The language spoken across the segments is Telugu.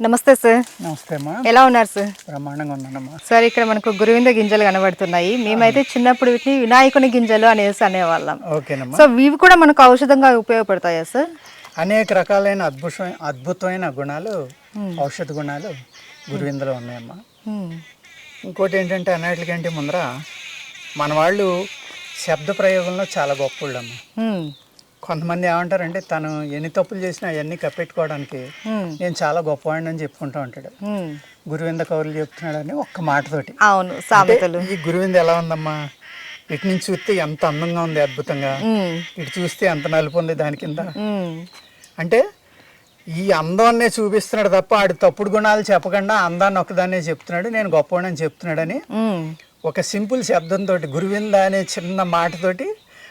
నమస్తే సార్. నమస్తే అమ్మా. ఎలా ఉన్నారు సార్? బ్రహ్మాండంగా ఉన్నానమ్మా. సార్ ఇక్కడ మనకు గురువింద గింజలు కనబడుతున్నాయి. మేమైతే చిన్నప్పుడు వీటిని వినాయకుని గింజలు అనేసి అనేవాళ్ళం. ఓకేనమ్మా. సో ఇవి కూడా మనకు ఔషధంగా ఉపయోగపడతాయా సార్? అనేక రకాలైన అద్భుత అద్భుతమైన గుణాలు ఔషధ గుణాలు గురువిందలో ఉన్నాయమ్మా. మ్మ్. ఇంకోటి ఏంటంటే అన్నిటికంటే ముందర మన వాళ్ళు శబ్ద ప్రయోగంలో చాలా గొప్పవాళ్ళమ్మా మ్మ్. కొంతమంది ఏమంటారంటే తను ఎన్ని తప్పులు చేసినా అవన్నీ కప్పెట్టుకోవడానికి. నేను చాలా గొప్పవాడిని అని చెప్పుకుంటూ ఉంటాడు. గురువింద కౌరులు చెప్తున్నాడని ఒక్క మాటతోటి అవును సామెతలు ఈ గురువింద ఎలా ఉందమ్మా ఇటు నుంచి చూస్తే ఎంత అందంగా ఉంది అద్భుతంగా. ఇటు చూస్తే ఎంత నలుపు ఉంది దాని కింద. అంటే ఈ అందాన్నే చూపిస్తున్నాడు తప్ప ఆడు తప్పుడు గుణాలు చెప్పకుండా అందాన్ని ఒకదాన్నే చెప్తున్నాడు నేను గొప్పవాడని చెప్తున్నాడని. ఒక సింపుల్ శబ్దంతో గురువింద అనే చిన్న మాటతోటి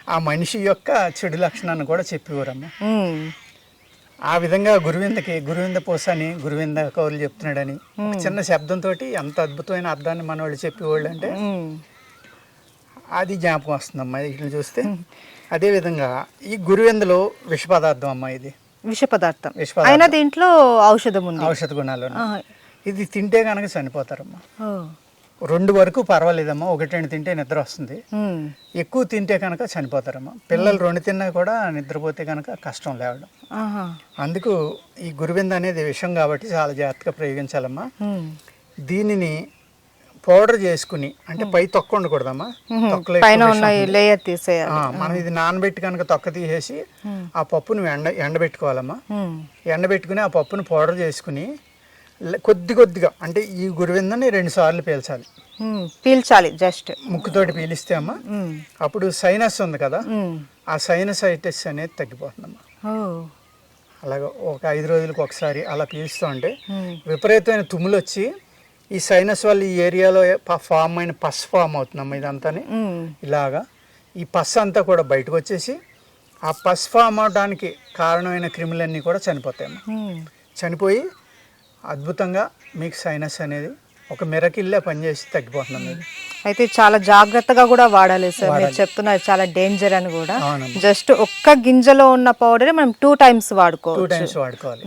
ఆ మనిషి యొక్క చెడు లక్షణాన్ని కూడా చెప్పేవారమ్మ మ్మ్. ఆ విధంగా గురువిందకి గురువింద పోసని గురువింద కౌరులు చెప్తున్నాడని చిన్న శబ్దంతో ఎంత అద్భుతమైన అర్థాన్ని మన వాళ్ళు చెప్పేవాళ్ళు అంటే. అది జ్ఞాపకం వస్తుందమ్మా ఇట్లా చూస్తే అదేవిధంగా ఈ గురువిందలో విష పదార్థం అమ్మా ఇది విష పదార్థం విష పదార్థం. అయినా దీంట్లో ఔషధం ఉంది ఔషధ గుణాలు. ఇది తింటే కనుక చనిపోతారమ్మా. రెండు వరకు పర్వాలేదమ్మా. ఒకటి రెండు తింటే నిద్ర వస్తుంది. ఎక్కువ తింటే కనుక చనిపోతారమ్మా. పిల్లలు రెండు తిన్నా కూడా నిద్రపోతే కనుక కష్టం లేవడం. అందుకు ఈ గురువింద అనేది విషయం కాబట్టి చాలా జాగ్రత్తగా ప్రయోగించాలమ్మా. మ్మ్. దీనిని పౌడర్ చేసుకుని అంటే పై తొక్క ఉండకూడదమ్మా. మనం ఇది నానబెట్టి కనుక తొక్క తీసేసి ఆ పప్పును ఎండ ఎండబెట్టుకోవాలమ్మా. మ్మ్. ఎండబెట్టుకుని ఆ పప్పును పౌడర్ చేసుకుని కొద్ది కొద్దిగా అంటే ఈ గురువిందని రెండు సార్లు పీల్చాలి. పీల్చాలి జస్ట్ ముక్కుతోటి పీలిస్తే అమ్మా మ్మ్. అప్పుడు సైనస్ ఉంది కదా. ఆ సైనసైటిస్ అనేది తగ్గిపోతుందమ్మా. అలాగే ఒక ఐదు రోజులకు ఒకసారి అలా పీలుస్తూ ఉంటే. విపరీతమైన తుమ్ములు వచ్చి ఈ సైనస్ వల్ల ఈ ఏరియాలో ఫామ్ అయిన పస్ ఫామ్ అవుతుందమ్మా ఇదంతాని మ్మ్. ఇలాగా ఈ పస్ అంతా కూడా బయటకు వచ్చేసి ఆ పస్ ఫామ్ అవడానికి కారణమైన క్రిములన్నీ కూడా చనిపోతాయమ్మా మ్మ్. చనిపోయి అద్భుతంగా మీకు సైనస్ అనేది ఒక మిరకిల్లే పనిచేసి తగ్గిపోతుంది అయితే చాలా జాగ్రత్తగా కూడా వాడాలి సార్. మీరు చెప్తున్నారు చాలా డేంజర్ అని కూడా. జస్ట్ ఒక్క గింజలో ఉన్న పౌడర్ మనం టూ టైమ్స్ టూ వాడుకోవచ్చు టైమ్స్ వాడుకోవాలి.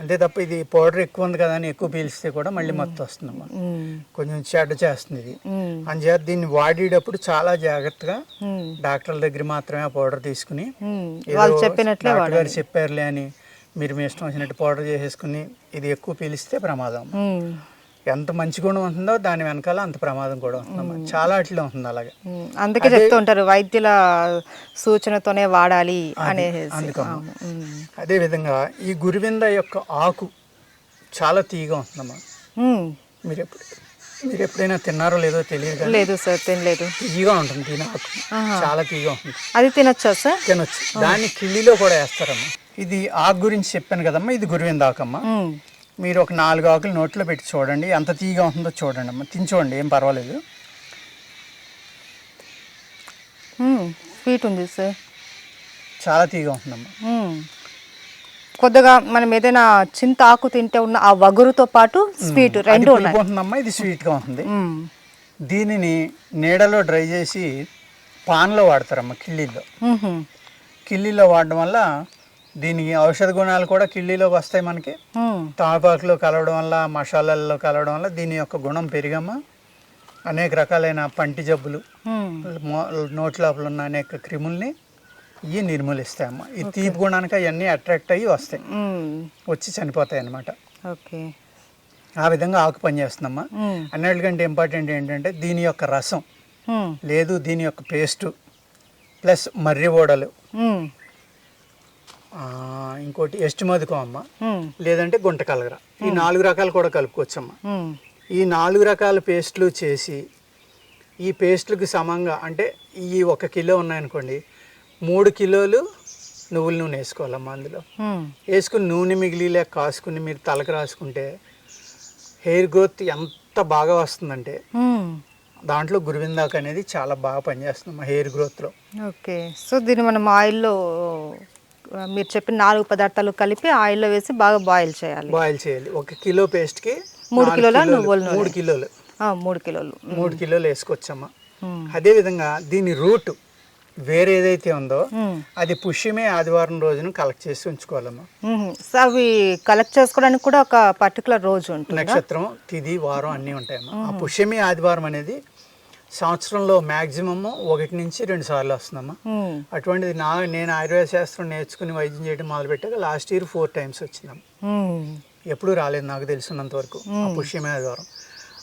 అంతే తప్ప ఇది పౌడర్ ఎక్కువ ఉంది కదా అని ఎక్కువ పీలిస్తే కూడా మళ్ళీ మత్తు వస్తుందమ్మా. మ్మ్. కొంచెం చెడ్డ చేస్తుంది ఇది. మ్మ్. అందుచేత దీన్ని వాడేటప్పుడు చాలా జాగ్రత్తగా. డాక్టర్ల దగ్గర మాత్రమే ఆ పౌడర్ తీసుకుని వాళ్ళు చెప్పినట్లే చెప్పారులే అని మీరు మీ ఇష్టం వచ్చినట్టు పౌడర్ చేసేసుకుని ఇది ఎక్కువ పీలిస్తే ప్రమాదం. ఎంత మంచి గుణం ఉంటుందో దాని వెనకాల అంత ప్రమాదం కూడా ఉంటుందమ్మా చాలా అట్లా ఉంటుంది అలాగే. అందుకే చెప్తూ ఉంటారు వైద్యుల సూచనతోనే వాడాలి అందుకమ్మా. మ్మ్. అదేవిధంగా ఈ గురువింద యొక్క ఆకు చాలా తీయగా ఉంటుందమ్మా. మ్మ్. మీరు ఎప్పుడు మీరు ఎప్పుడైనా తిన్నారో లేదో తెలియదు లేదు సార్ తినలేదు. తీయగా ఉంటుంది దీని ఆకు. చాలా తీయగా ఉంటుంది. అది తినొచ్చా సార్? తినొచ్చు. దాన్ని కిళ్ళిలో కూడా వేస్తారమ్మా. ఇది ఆకు గురించి చెప్పాను కదమ్మా ఇది గురువింద ఆకమ్మా మ్మ్. మీరు ఒక నాలుగు ఆకులు నోట్లో పెట్టి చూడండి ఎంత తీయగా ఉంటుందో చూడండి అమ్మా తిని చూడండి ఏం పర్వాలేదు. స్వీట్ ఉంది సార్ చాలా తీయగా ఉంటుందమ్మా మ్మ్. కొద్దిగా మనం ఏదైనా చింత ఆకు తింటే ఉన్న ఆ వగురుతో పాటు స్వీట్ రెండు ఉంటుందమ్మా ఇది స్వీట్గా ఉంటుంది. దీనిని నీడలో డ్రై చేసి పాన్లో వాడతారమ్మా మ్హూ. కిళ్ళీలో వాడడం వల్ల దీనికి ఔషధ గుణాలు కూడా కిళ్ళీలోకి వస్తాయి మనకి. మ్మ్. తమలపాకులో కలవడం వల్ల మసాలాల్లో కలవడం వల్ల దీని యొక్క గుణం పెరిగమ్మ. అనేక రకాలైన పంటి జబ్బులు నోటి లోపల ఉన్న అనేక క్రిముల్ని ఇవి నిర్మూలిస్తాయమ్మ. ఈ తీపి గుణానికి అవన్నీ అట్రాక్ట్ అయ్యి వస్తాయి. వచ్చి చనిపోతాయి అన్నమాట ఓకే. ఆ విధంగా ఆకు పనిచేస్తుందమ్మా మ్మ్. అన్నిటికంటే ఇంపార్టెంట్ ఏంటంటే దీని యొక్క రసం. లేదు దీని యొక్క పేస్టు ప్లస్ మర్రి ఓడలు. ఇంకోటి ఎస్టిమదుకం అమ్మ మ్మ్. లేదంటే గుంట కలగర ఈ నాలుగు రకాలు కూడా కలుపుకోవచ్చమ్మా మ్మ్. ఈ నాలుగు రకాల పేస్ట్లు చేసి ఈ పేస్ట్లకు సమంగా అంటే ఈ ఒక కిలో ఉన్నాయనుకోండి మూడు కిలోలు నువ్వుల నూనె వేసుకోవాలమ్మా అందులో. వేసుకుని నూనె మిగిలిలే కాసుకుని మీరు తలకు రాసుకుంటే హెయిర్ గ్రోత్ ఎంత బాగా వస్తుందంటే. దాంట్లో గురువిందాక్ అనేది చాలా బాగా పనిచేస్తుంది హెయిర్ గ్రోత్లో ఓకే సో దీన్ని మనం ఆయిల్లో మీరు చెప్పిన నాలుగు పదార్థాలు కలిపి ఆయిల్లో వేసి బాగా బాయిల్ చేయాలి. బాయిల్ చేయాలి. ఒక కిలో పేస్ట్కి మూడు నాలుగు కిలోల నువ్వుల నూనె. మూడు కిలోలు. మూడు కిలోలు. మూడు కిలోలు వేసుకోవచ్చమ్మా. మ్మ్. అదేవిధంగా దీని రూట్ వేరే ఏదైతే ఉందో. అది పుష్యమే ఆదివారం రోజున కలెక్ట్ చేసి ఉంచుకోవాలమ్మా. అవి కలెక్ట్ చేసుకోవడానికి కూడా ఒక పర్టికులర్ రోజు ఉంటుంది? నక్షత్రం తిది వారం అన్నీ ఉంటాయమ్మా. ఆ పుష్యమి ఆదివారం అనేది సంవత్సరంలో మ్యాక్సిమమ్ ఒకటి నుంచి రెండు సార్లు వస్తుందమ్మా మ్మ్. అటువంటిది నా నేను ఆయుర్వేద శాస్త్రం నేర్చుకుని వైద్యం చేయడం మొదలుపెట్టాక లాస్ట్ ఇయర్ ఫోర్ టైమ్స్ వచ్చిందమ్మా మ్మ్. ఎప్పుడూ రాలేదు నాకు తెలిసినంత వరకు ఆ పుష్యమే ఆదివారం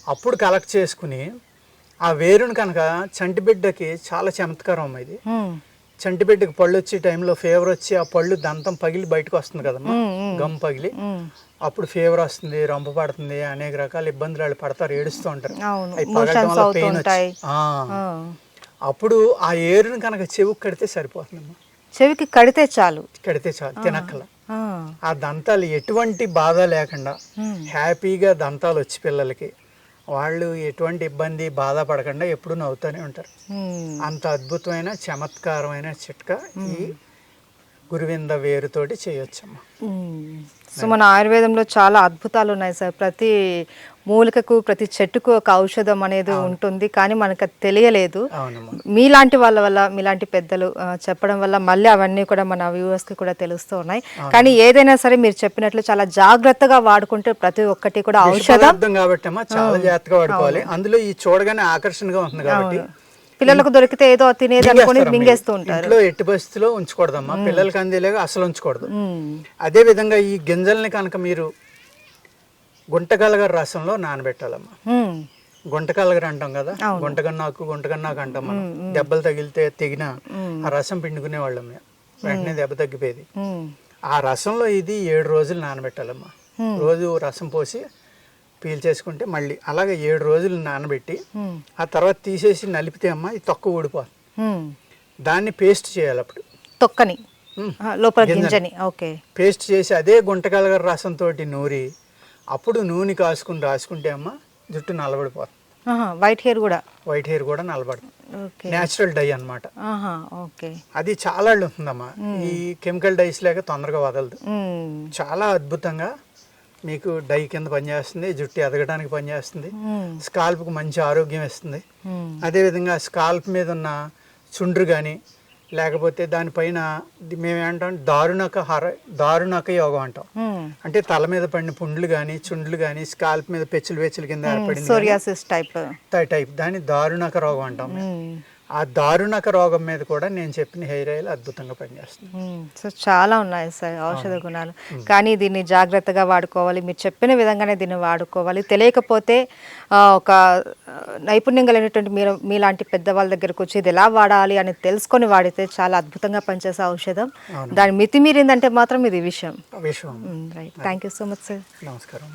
అప్పుడు కలెక్ట్ చేసుకుని ఆ వేరుని కనుక చంటి బిడ్డకి చాలా చమత్కారం అమ్మా ఇది మ్మ్. చంటి బిడ్డకి పళ్ళు వచ్చే టైంలో ఫీవర్ వచ్చి ఆ పళ్ళు దంతం పగిలి బయటకు వస్తుంది కదమ్మా మ్మ్, మ్మ్. గమ్ పగిలి. అప్పుడు ఫీవర్ వస్తుంది రొంప పడుతుంది అనేక రకాల ఇబ్బందులు వాళ్ళు పడతారు ఏడుస్తూ ఉంటారు. అప్పుడు ఆ ఏరుని కనుక చెవుకు కడితే సరిపోతుందమ్మా చెవికి కడితే చాలు కడితే చాలు తినక్కల ఆ. దంతాలు ఎటువంటి బాధ లేకుండా. హ్యాపీగా దంతాలు వచ్చి పిల్లలకి వాళ్ళు ఎటువంటి ఇబ్బంది బాధ పడకుండా ఎప్పుడు నవ్వుతూనే ఉంటారు. అంత అద్భుతమైన చమత్కారమైన చిట్కా ఈ గురువింద వేరుతోటి చేయొచ్చమ్మా. మ్మ్. సో మన ఆయుర్వేదంలో చాలా అద్భుతాలు ఉన్నాయి సార్. ప్రతి మూలికకు ప్రతి చెట్టుకు ఒక ఔషధం అనేది ఉంటుంది కానీ మనకు తెలియలేదు. మీలాంటి వాళ్ళ వల్ల మీలాంటి పెద్దలు చెప్పడం వల్ల మళ్ళీ అవన్నీ కూడా మన వ్యూవర్స్కి కూడా తెలుస్తూ ఉన్నాయి. కానీ ఏదైనా సరే మీరు చెప్పినట్లు చాలా జాగ్రత్తగా వాడుకుంటే ప్రతి ఒక్కటి కూడా ఔషధం కాబట్టి చాలా జాగ్రత్తగా వాడుకోవాలి. అందులో ఈ చూడగానే ఆకర్షణగా ఉంటుంది కాబట్టి పిల్లలకు దొరికితే ఏదో తినేది అనుకుని. మింగేస్తూ ఉంటారు. ఇంట్లో ఎట్టి పరిస్థితిలో ఉంచకూడదమ్మా. పిల్లలకి అందేలాగా అసలు ఉంచకూడదు. అదే విధంగా ఈ గింజల్ని కనుక మీరు గుంటగలగర రసంలో నానబెట్టాలమ్మా. మ్మ్. గుంటకలగర అంటాం కదా? గుంటగన్నాకు గుంటగన్నాకు అంటాం మనం. దెబ్బలు తగిలితే తెగిన ఆ రసం పిండుకునే వాళ్ళం వెంటనే దెబ్బ తగ్గిపోయేది. ఆ రసంలో ఇది ఏడు రోజులు నానబెట్టాలమ్మా. రోజు రసం పోసి పీల్చేసుకుంటే మళ్ళీ అలాగే ఏడు రోజులు నానబెట్టి. ఆ తర్వాత తీసేసి నలిపితే అమ్మ ఈ తొక్క ఊడిపోతుంది. దాన్ని పేస్ట్ చేయాలి అప్పుడు. తొక్కని? లోపల గింజని. ఓకే. పేస్ట్ చేసి అదే గుంటకలగర రసంతో నూరి అప్పుడు నూనె కాసుకుని రాసుకుంటే అమ్మ జుట్టు నల్లబడిపోతుంది ఆహా, వైట్ హెయిర్ కూడా? వైట్ హెయిర్ కూడా నల్లబడుతుంది ఓకే. న్యాచురల్ డై అన్నమాట. ఆహా, ఓకే. అది చాలా ఉంటుందమ్మా ఈ కెమికల్ డైస్ లేక తొందరగా వదలదు. చాలా అద్భుతంగా మీకు డై కింద పనిచేస్తుంది జుట్టు ఎదగడానికి పనిచేస్తుంది. స్కాల్ప్కి మంచి ఆరోగ్యం ఇస్తుంది. అదేవిధంగా స్కాల్ప్ మీద ఉన్న చుండ్రు కానీ లేకపోతే దానిపైన మేము ఏంటాం దారుణక హర దారుణక యోగం అంటాం. అంటే తల మీద పడిన పుండ్లు కానీ చుండ్లు కానీ స్కాల్ప్ మీద పెచ్చులు వెచ్చుల కింద ఏర్పడింది టైప్ టైప్ దాన్ని దారుణక రోగం అంటాం. ఆ దారుణక రోగం మీద కూడా నేను చెప్పిన హెయిర్ ఆయిల్ అద్భుతంగా పనిచేస్తుంది. సో చాలా ఉన్నాయి సార్ ఔషధ గుణాలు. కానీ దీన్ని జాగ్రత్తగా వాడుకోవాలి. మీరు చెప్పిన విధంగానే దీన్ని వాడుకోవాలి. తెలియకపోతే ఒక నైపుణ్యం కలిగినటువంటి మీరు మీలాంటి పెద్దవాళ్ళ దగ్గరకు వచ్చి ఇది ఎలా వాడాలి అని తెలుసుకొని వాడితే చాలా అద్భుతంగా పనిచేసే ఔషధం. దాని మితిమీరిందంటే మాత్రం ఇది విషయం. విషయం. Right thank you so much sir నమస్కారం